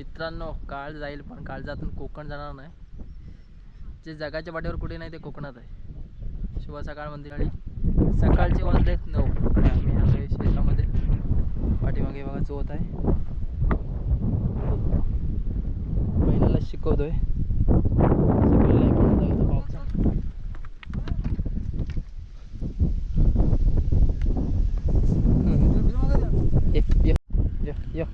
मित्रांनो काळ जाईल पण काळजातून कोकण जाणार नाही. जे जगाच्या पाठीवर कुठे नाही ते कोकणात आहे. शुभ सकाळ मंदिर आणि सकाळचे वाजले नऊ. आणि आम्ही आलोय शेतामध्ये पाठीमागे बघा चोत आहे. पहिल्याला शिकवतोय सकाळी लय पडत आहे इथं पावसा. ये ये ये ये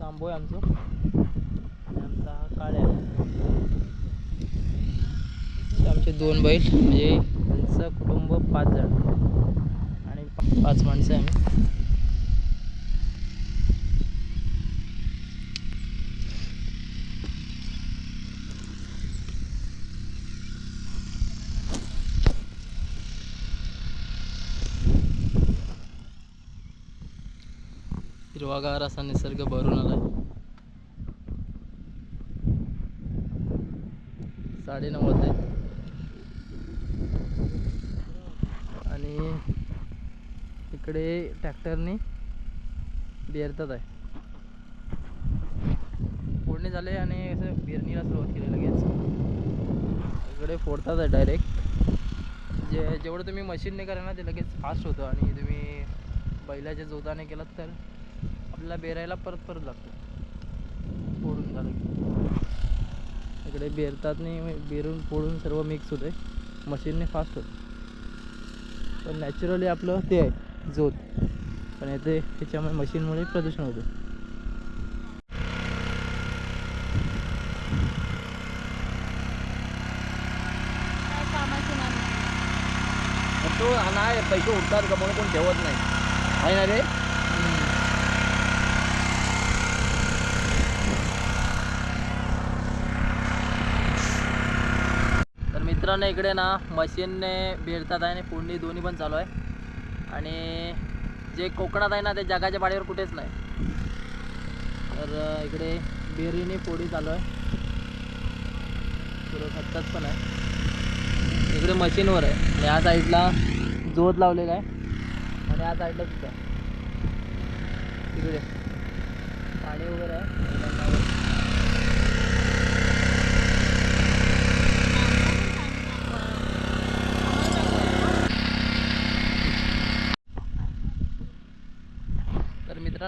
तांबो आहे आमचं आमचा हा काळ्या. आमचे दोन बैल म्हणजे आमचं कुटुंब पाच जण. आणि पाच माणसं आहे आम्ही. हिरवागार असा निसर्ग भरून आलाय. साडेनऊ वाजले. आणि इकडे ट्रॅक्टरने बेरतात आहे. फोडणी झाले आणि असं बिरणीला सुरुवात केली लगेच. इकडे फोडतात आहे डायरेक्ट जे जेवढं तुम्ही मशीनने करा ना ते लगेच फास्ट होतं आणि तुम्ही बैलाच्या जोताने केलात तर आपल्याला बेरायला परत परत लागतं. फोडून झालं की. इकडे बेरतात नाही बेरून फोडून सर्व मिक्स होते मशीनने फास्ट होतं. पण नॅचरली आपलं ते आहे जोत. पण येते त्याच्यामुळे मशीनमुळे प्रदूषण होतं तो नाही पैसे उठतात का म्हणून कोण ठेवत नाही. आहे ना रे तर मित्रांनो इकडे ना मशीनने भेटतात आहे आणि फोडणी दोन्ही पण चालू आहे. आणि जे कोकणात आहे ना ते जगाच्या पाडीवर कुठेच नाही. तर इकडे बेरीने फोडी चालू आहे. थोडं खतखत पण आहे. इकडे मशीनवर आहे. आणि या साईडला जोत लावलेला आहे. आणि या साईडला सुद्धा इकडे पाणी वगैरे आहे.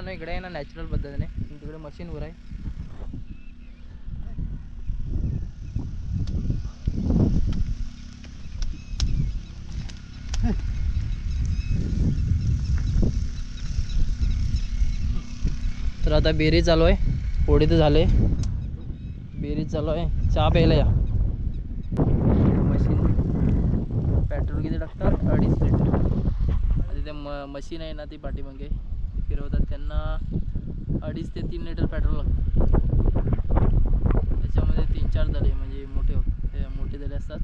मित्रांनो इकडे आहे ना नॅचरल पद्धतीने. तिकडे मशीनवर आहे. तर आता बेरी चालू आहे. पोळी तर झाले. बेरी चालू आहे. चहा प्यायला या. मशीन पेट्रोल किती टाकतात? अडीच लिटर. ते म मशीन आहे ना ती पाठीमागे. फिरवतात त्यांना अडीच ते तीन लिटर पेट्रोल लागतं. त्याच्यामध्ये तीन चार दले म्हणजे मोठे होत ते मोठे दले असतात.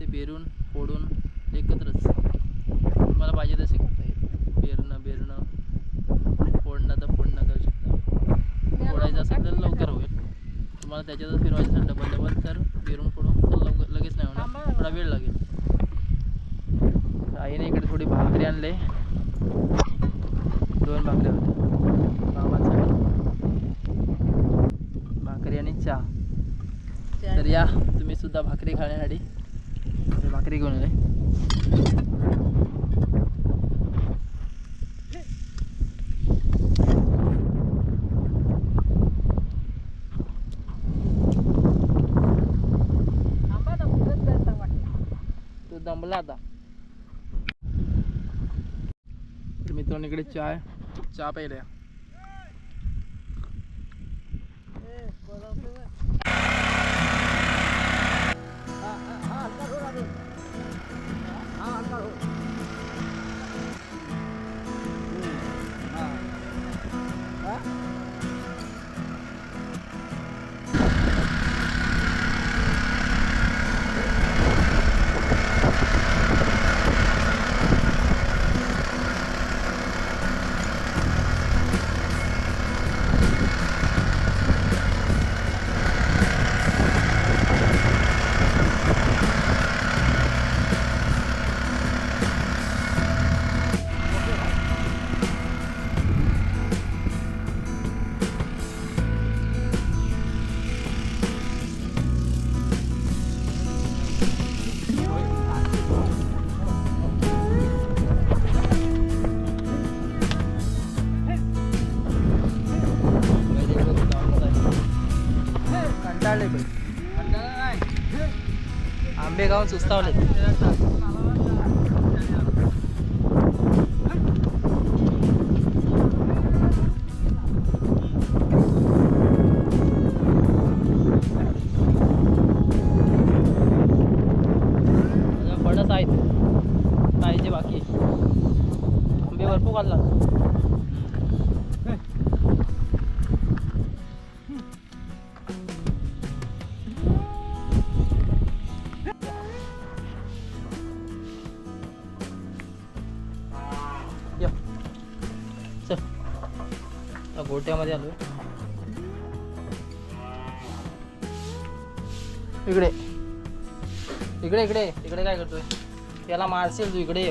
ते बेरून फोडून एकत्रच. तुम्हाला पाहिजे तसे करता येईल. बेरणं बेरणं फोडणं तर फोडणं करू शकता. फोडायचं असेल तर लवकर होईल. तुम्हाला त्याच्यातच फिरवायचं असेल डबल डबल तर बेरून फोडून तर लवकर लगेच नाही होणार. थोडा वेळ लागेल. आईने इकडे थोडी भाकरी आणले दोन भाकऱ्या होत्या मामासाठी भाकरी आणि चहा तर या. तुम्ही सुद्धा भाकरी खाण्यासाठी. भाकरी घेऊन आले तू दमला आता. तर मित्रांनो इकडे चहा आहे चहा प्यायला सुस्तावले अजून फणस आहेत. पाहिजे बाकी. आंबे भरपूर घालला चल. गोट्यामध्ये आलो इकडे. इकडे इकडे. इकडे काय करतोय? त्याला मारशील तू इकडे.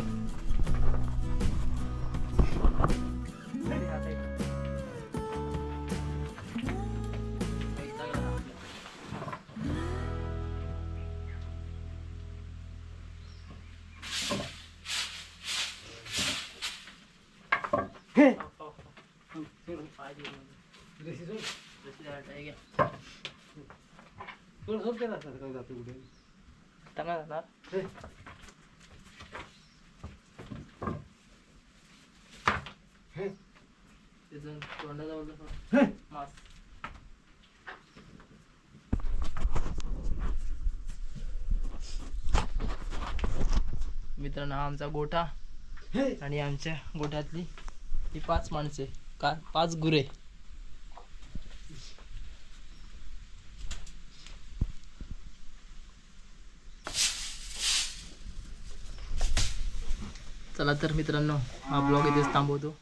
ये. टांगा जाणार? तिथून तोंडाजवळ मास. मित्रांनो हा आमचा गोठा आणि आमच्या गोठ्यातली ही पाच माणसे. का पाच गुरे. चला तर मित्रांनो हा ब्लॉग इथेच थांबवतो.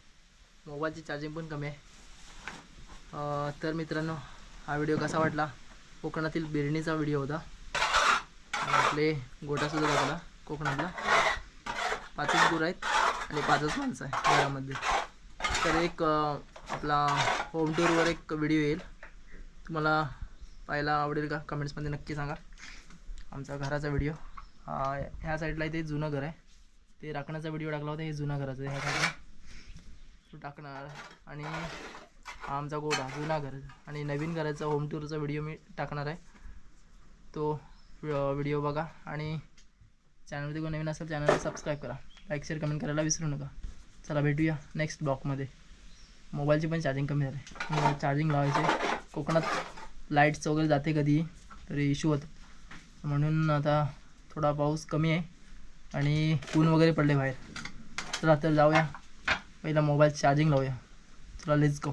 मोबाईलची चार्जिंग पण कमी आहे. तर मित्रांनो हा व्हिडिओ कसा वाटला? कोकणातील बिरणीचा व्हिडिओ होता. आपले गोटासुद्धा लागला कोकणातला. पाचच गुरं आहेत आणि पाचच माणसं आहे घरामध्ये. तर एक आपला होम टूरवर एक व्हिडिओ येईल. तुम्हाला पाहायला आवडेल का? कमेंट्समध्ये नक्की सांगा. आमचा घराचा व्हिडिओ ह्या साईडला इथे जुनं घर आहे. ते राखण्याचा व्हिडिओ टाकला होता. हे जुना घराचं ह्या साईडला तो टाकणार. आणि हा आमचा गोडा जुना घर. आणि नवीन घराचा होम टूरचा व्हिडिओ मी टाकणार आहे. तो व्हिडिओ बघा. आणि चॅनलमध्ये कोण नवीन असेल चॅनलला सबस्क्राईब करा. लाईक शेअर कमेंट करायला विसरू नका. चला भेटूया नेक्स्ट ब्लॉकमध्ये मोबाईलची पण चार्जिंग कमी झाली चार्जिंग लावायचे. कोकणात लाईट्स वगैरे जाते कधी तरी इश्यू होत. म्हणून आता थोडा पाऊस कमी आहे आणि ऊन वगैरे पडले बाहेर. चला तर जाऊया. पहिला मोबाईल चार्जिंग लावूया. चला लेट्स गो